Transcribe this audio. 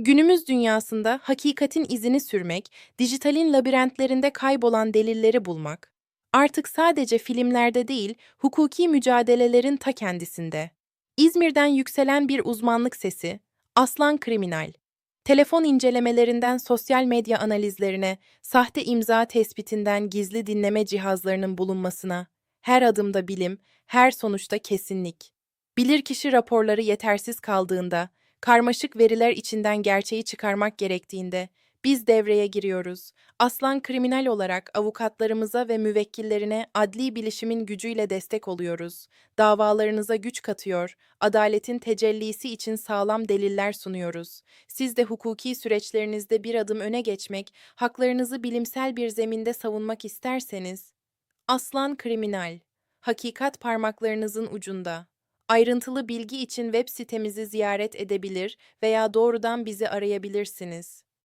Günümüz dünyasında hakikatin izini sürmek, dijitalin labirentlerinde kaybolan delilleri bulmak, artık sadece filmlerde değil, hukuki mücadelelerin ta kendisinde. İzmir'den yükselen bir uzmanlık sesi, Aslan Kriminal. Telefon incelemelerinden sosyal medya analizlerine, sahte imza tespitinden gizli dinleme cihazlarının bulunmasına, her adımda bilim, her sonuçta kesinlik. Bilirkişi raporları yetersiz kaldığında, karmaşık veriler içinden gerçeği çıkarmak gerektiğinde biz devreye giriyoruz. Aslan kriminal olarak avukatlarımıza ve müvekkillerine adli bilişimin gücüyle destek oluyoruz. Davalarınıza güç katıyor, adaletin tecellisi için sağlam deliller sunuyoruz. Siz de hukuki süreçlerinizde bir adım öne geçmek, haklarınızı bilimsel bir zeminde savunmak isterseniz, Aslan Kriminal, hakikat parmaklarınızın ucunda. Ayrıntılı bilgi için web sitemizi ziyaret edebilir veya doğrudan bizi arayabilirsiniz.